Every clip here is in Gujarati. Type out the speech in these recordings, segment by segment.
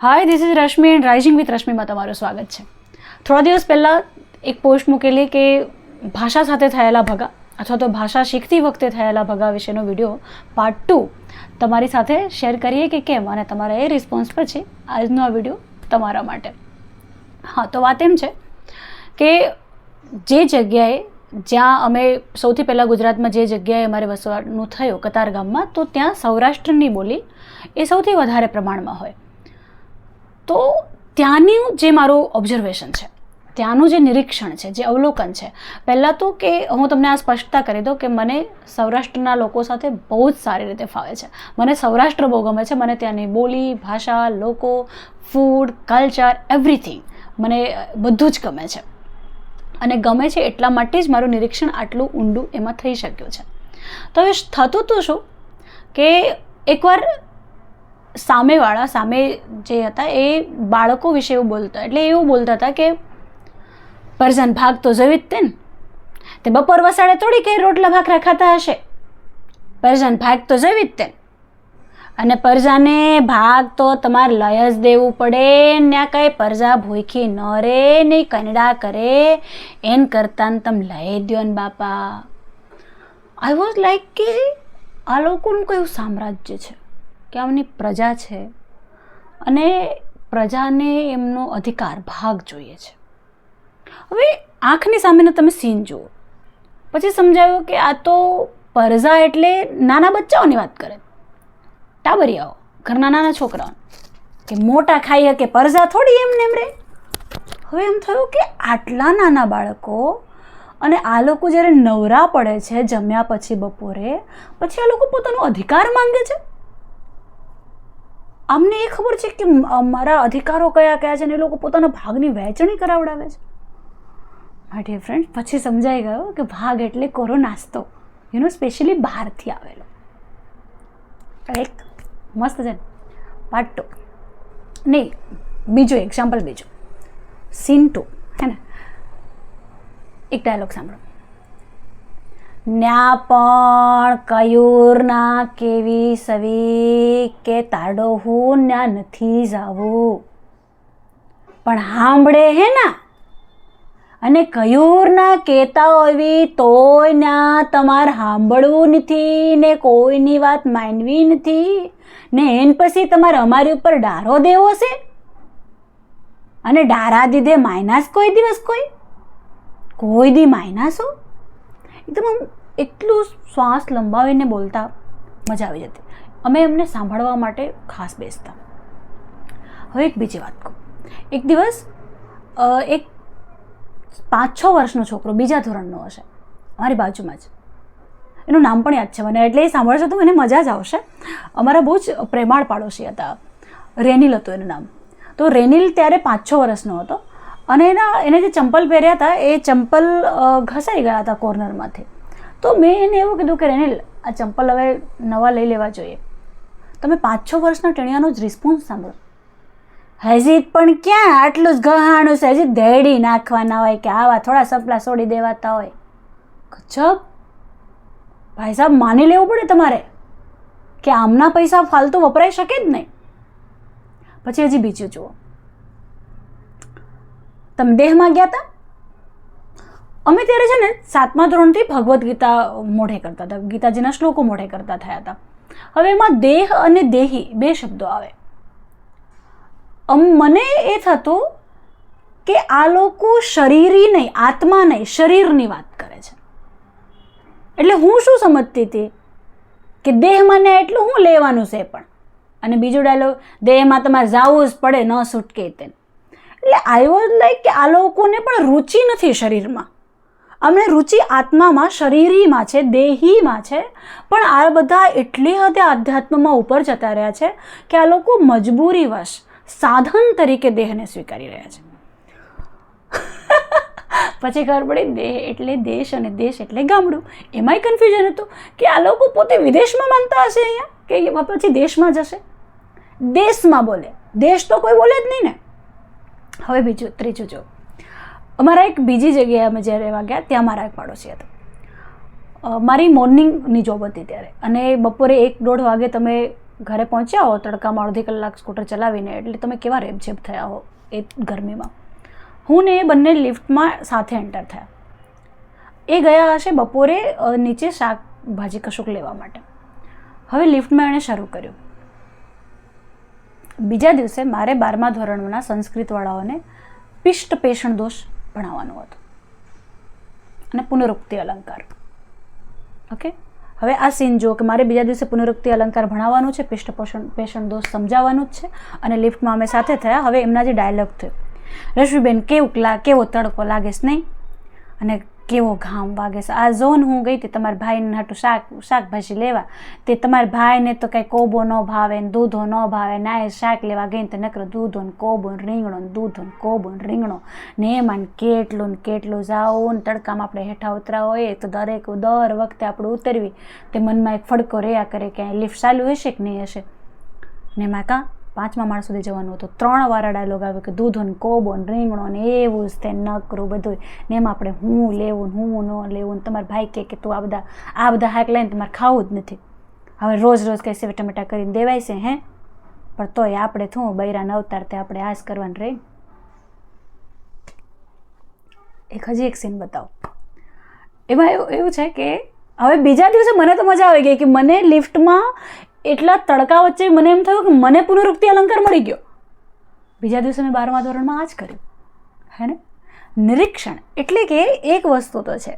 Hi this is Rashmi and rising with રશ્મિમાં તમારું સ્વાગત છે. થોડા દિવસ પહેલાં એક પોસ્ટ મૂકેલી કે ભાષા સાથે થયેલા ભગા અથવા તો ભાષા શીખતી વખતે થયેલા ભગા વિશેનો વીડિયો પાર્ટ ટુ તમારી સાથે શેર કરીએ કે કેમ અને તમારા એ રિસ્પોન્સ પછી આજનો આ વીડિયો તમારા માટે. હા, તો વાત એમ છે કે જે જગ્યાએ જ્યાં અમે સૌથી પહેલાં ગુજરાતમાં જે જગ્યાએ અમારે વસવાનું થયું કતાર ગામમાં તો ત્યાં સૌરાષ્ટ્રની બોલી એ સૌથી વધારે પ્રમાણમાં હોય. તો ત્યાંનું જે મારું ઓબ્ઝર્વેશન છે, ત્યાંનું જે નિરીક્ષણ છે, જે અવલોકન છે, પહેલાં તો કે હું તમને આ સ્પષ્ટતા કરી દઉં કે મને સૌરાષ્ટ્રના લોકો સાથે બહુ જ સારી રીતે ફાવે છે. મને સૌરાષ્ટ્ર બહુ ગમે છે, મને ત્યાંની બોલી, ભાષા, લોકો ફૂડ કલ્ચર એવરીથિંગ મને બધું જ ગમે છે. અને ગમે છે એટલા માટે જ મારું નિરીક્ષણ આટલું ઊંડું એમાં થઈ શક્યું છે. તો હવે થતું તો શું? કે એકવાર સામેવાળા, સામે જે હતા, એ બાળકો વિશે એવું બોલતા. એટલે એવું બોલતા હતા કે પરજાન ભાગ તો જોવી જ તે ને તે બપોર વસાડે થોડી કે રોટલા ભાખરા ખાતા હશે. પરજાન ભાગ તો જોવી જ તે અને પરજાને ભાગ તો તમારે લય જ દેવું પડે. ને કાંઈ પરજા ભૂખી ન રે ને કનડા કરે. એન કરતાં તમે લઈ દ્યો ને બાપા. આઈ વોઝ લાઈક કે આ લોકોનું કયું સામ્રાજ્ય છે? કે આમની પ્રજા છે. અને પ્રજાને એમનો અધિકાર ભાગ જોઈએ છે. હવે આંખની સામેનો તમે સીન જુઓ. પછી સમજાયું કે આ તો પરજા એટલે નાના બચ્ચાઓની વાત કરે. ટાબરિયાઓ, ઘરના નાના છોકરાઓ. કે મોટા ખાઈ કે પરજા થોડી એમને એમ રે. હવે એમ થયું કે આટલા નાના બાળકો અને આ લોકો જ્યારે નવરા પડે છે જમ્યા પછી બપોરે, પછી આ લોકો પોતાનો અધિકાર માંગે છે. અમને એ ખબર છે કે મારા અધિકારો કયા કયા છે ને એ લોકો પોતાના ભાગની વહેંચણી કરાવડાવે છે? માય ફ્રેન્ડ પછી સમજાઈ ગયો કે ભાગ એટલે કોરો નાસ્તો. યુ નો સ્પેશિયલી બહારથી આવેલો. એક મસ્ત છે. પાર્ટ ટુ નહીં, બીજું એક્ઝામ્પલ બીજું. સીન ટુ હે ને? એક ડાયલોગ સાંભળો. ન્યા પણ કયુરના કેવી સવી કે તાડો હું ન્યા નથી જાવું. પણ સાંભળે હે ના? અને કયુરના કહેતા હોવી તોય ના તમારે સાંભળવું નથી ને કોઈની વાત માનવી નથી ને એન પછી તમારે અમારી ઉપર ડારો દેવો છે? અને ડારા દીધે માયનાસ કોઈ દિવસ કોઈ? કોઈ દી માઇનાસો એકદમ આમ એટલું શ્વાસ લંબાવીને બોલતા મજા આવી જતી. અમે એમને સાંભળવા માટે ખાસ બેસતા. હવે એક બીજી વાત કહું. એક દિવસ એક પાંચ છ વર્ષનો છોકરો બીજા ધોરણનો હશે. અમારી બાજુમાં જ. એનું નામ પણ યાદ છે મને, એટલે એ સાંભળશે તો મને મજા જ આવશે. અમારા બહુ જ પ્રેમાળ પાડોશી હતા. રેનિલ હતું એનું નામ. તો રેનિલ ત્યારે પાંચ છ વર્ષનો હતો. અને એના, એને જે ચંપલ પહેર્યા હતા, એ ચંપલ ઘસાઈ ગયા હતા કોર્નરમાંથી. તો મેં એને એવું કીધું કે, રેનિલ, આ ચંપલ હવે નવા લઈ લેવા જોઈએ. તમે પાંચ છ વર્ષના ટેણિયાનો જ રિસ્પોન્સ સાંભળો. હજી પણ ક્યાં આટલું જ ગહાણું છે? હજી દેડી નાખવાના હોય કે આવા થોડા સપલા છોડી દેવાતા હોય. ગજબ! ભાઈ સાહેબ, માની લેવું પડે તમારે કે આમના પૈસા ફાલતુ વપરાઈ શકે જ નહીં. પછી હજી બીજું જુઓ. તમે દેહમાં ગયા હતા અમે ત્યારે છે ને સાતમા ધોરણથી ભગવદ્ ગીતા મોઢે કરતા હતા. ગીતાજીના શ્લોકો મોઢે કરતા થયા હતા. હવે એમાં દેહ અને દેહી બે શબ્દો આવે. મને એ થતું કે આ લોકો શરીરી નહીં, આત્મા નહીં, શરીરની વાત કરે છે. એટલે હું શું સમજતી હતી કે દેહમાં ને એટલું હું લેવાનું છે પણ. અને બીજો ડાયલોગ દેહમાં તમારે જવું જ પડે, ન છૂટકે તેમ. એટલે આઈ વોઝ લાઈક કે આ લોકોને પણ રુચિ નથી શરીરમાં. અમને રુચિ આત્મામાં, શરીરીમાં છે, દેહીમાં છે, પણ આ બધા એટલી હદે આધ્યાત્મમાં ઉપર જતા રહ્યા છે કે આ લોકો મજબૂરીવશ સાધન તરીકે દેહને સ્વીકારી રહ્યા છે. પછી ખબર પડી દેહ એટલે દેશ અને દેશ એટલે ગામડું. એમાંય કન્ફ્યુઝન હતું કે આ લોકો પોતે વિદેશમાં માનતા હશે અહીંયા? કે પછી દેશમાં જશે? દેશમાં બોલે. દેશ તો કોઈ બોલે જ નહીં ને. હવે બીજું, ત્રીજું જો. અમારા એક બીજી જગ્યાએ અમે જ્યારે રહેવા ગયા, ત્યાં મારા એક પાડોશી હતા. મારી મોર્નિંગની જોબ હતી ત્યારે. અને બપોરે એક દોઢ વાગે તમે ઘરે પહોંચ્યા હો, તડકામાં અડધી કલાક સ્કૂટર ચલાવીને, એટલે તમે કેવા રેપઝેપ થયા હો એ ગરમીમાં. હું ને એ બંને લિફ્ટમાં સાથે એન્ટર થયા. એ ગયા હશે બપોરે નીચે શાકભાજી કશુંક લેવા માટે. હવે લિફ્ટમાં એણે શરૂ કર્યું. બીજા દિવસે મારે બારમા ધોરણના સંસ્કૃતવાળાઓને પિષ્ટ પેષણ દોષ ભણાવવાનો હતો. અને પુનરુક્તિ અલંકાર. ઓકે? હવે આ સીન જો કે મારે બીજા દિવસે પુનરુક્તિ અલંકાર ભણાવવાનું છે પિષ્ટ પોષણ પેષણ દોષ સમજાવવાનું જ છે, અને લિફ્ટમાં અમે સાથે થયા. હવે એમના જે ડાયલોગ થયો. રશ્મિબેન કેવું કેવો તડકો લાગે છે નહીં અને કેવો ઘામ વાગે છે? આ ઝોન હું ગઈ હતી, તમારા ભાઈને હાટું શાક, શાકભાજી લેવા. તે તમારા ભાઈને તો કંઈ કોબો ન ભાવે ને દૂધો ન ભાવે ના એ શાક લેવા ગઈ ને તો નકરો દૂધો ને કોબો ને રીંગણો ને દૂધો ને કોબો ને રીંગણો ને એમાં કેટલું ને કેટલું જાવું ને તડકામાં આપણે હેઠા ઉતરા હોય તો દરેક દર વખતે આપણે ઉતરવી. તે મનમાં એક ફડકો રહ્યા કરે કે લિફ્ટ ચાલુ હશે કે નહીં હશે? ને એમાં કાં? પાંચમા માળ સુધી જવાનું હતું. ત્રણ વાર ડાયલોગ આવ્યો કે દૂધો ને કોબો રીંગણો ને એવું જ તે નકરું બધું ને એમાં આપણે હું લેવું હું ન લેવું ને તમારા ભાઈ કહે કે તું આ બધા આ બધા હાક લઈને તમારે ખાવું જ નથી. હવે રોજ રોજ કંઈ સેવ ટમેટા કરીને દેવાય છે હે? પણ તોય આપણે શું, બૈરા ન અવતાર તે આપણે આશ કરવાનું રહી એક હજી એક સીન બતાવો. એમાં એવું એવું છે કે હવે બીજા દિવસે મને તો મજા આવી ગઈ કે મને લિફ્ટમાં એટલા તડકા વચ્ચે મને એમ થયું કે મને પુનરુક્તિ અલંકાર મળી ગયો. બીજા દિવસે મેં બારમા ધોરણમાં આ જ કર્યું. હે ને? નિરીક્ષણ એટલે કે એક વસ્તુ તો છે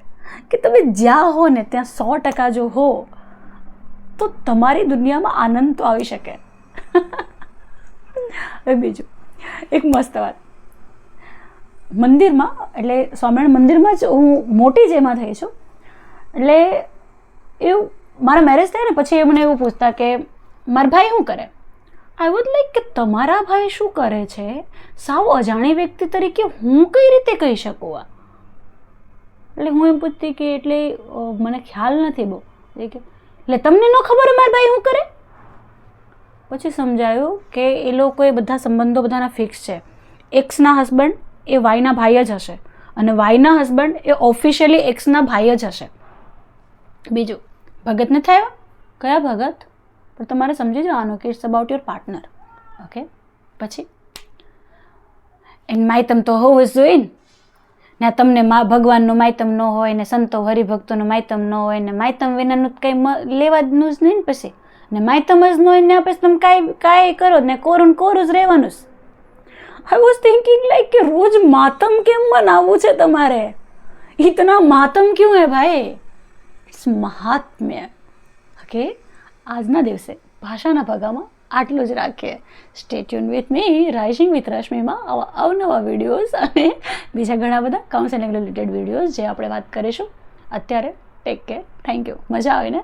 કે તમે જ્યાં હો ને ત્યાં સો ટકા જો હો, તો તમારી દુનિયામાં આનંદ તો આવી શકે. બીજું, એક મસ્ત વાત. મંદિરમાં, એટલે સ્વામિનારાયણ મંદિરમાં જ હું મોટી જેમાં થઈ છું. એટલે એવું મારા મેરેજ થાય ને પછી એ મને એવું પૂછતા કે, મારા ભાઈ શું કરે? આઈ વુડ લાઈક કે તમારા ભાઈ શું કરે છે? સાવ અજાણી વ્યક્તિ તરીકે હું કઈ રીતે કહી શકું આ? એટલે હું એમ પૂછતી કે, એટલે મને ખ્યાલ નથી બહુ. કે, એટલે તમને ન ખબર મારા ભાઈ શું કરે? પછી સમજાયું કે એ લોકો એ બધા સંબંધો બધાના ફિક્સ છે. એક્સના હસબન્ડ એ વાયના ભાઈ જ હશે અને વાયના હસબન્ડ એ ઓફિશિયલી એક્સના ભાઈ જ હશે. બીજું ભગતને થયા? કયા ભગત? પણ તમારે સમજી જવાનું કે it's about your partner okay પછી? એન માયતમ તો હોવું જ જોઈએ ને. તમને મા ભગવાનનું માયતમ ન હોય, ને સંતો હરિભક્તોનું માયતમ ન હોય, ને માયતમ વિનાનું કંઈ લેવાનું જ નહીં ને પછી. ને માયતમ જ ન હોય ને પછી તમે કાંઈ કાંઈ કરો ને કોરું કોરું જ રહેવાનું જ. આઈ વોઝ થિંકિંગ લાઈક કે રોજ માતમ કેમ મનાવવું છે તમારે? ઇતના માતમ ક્યું હે ભાઈ? મહાત્મ્ય. ઓકે આજના દિવસે ભાષાના ભાગામાં આટલું જ રાખીએ. Stay tuned with me rising with રશ્મિમાં આવા અવનવા વિડીયોઝ અને બીજા ઘણા બધા કાઉન્સેલિંગ રિલેટેડ વિડીયોઝ જે આપણે વાત કરીશું. અત્યારે ટેક કેર થેન્ક યુ મજા આવે ને?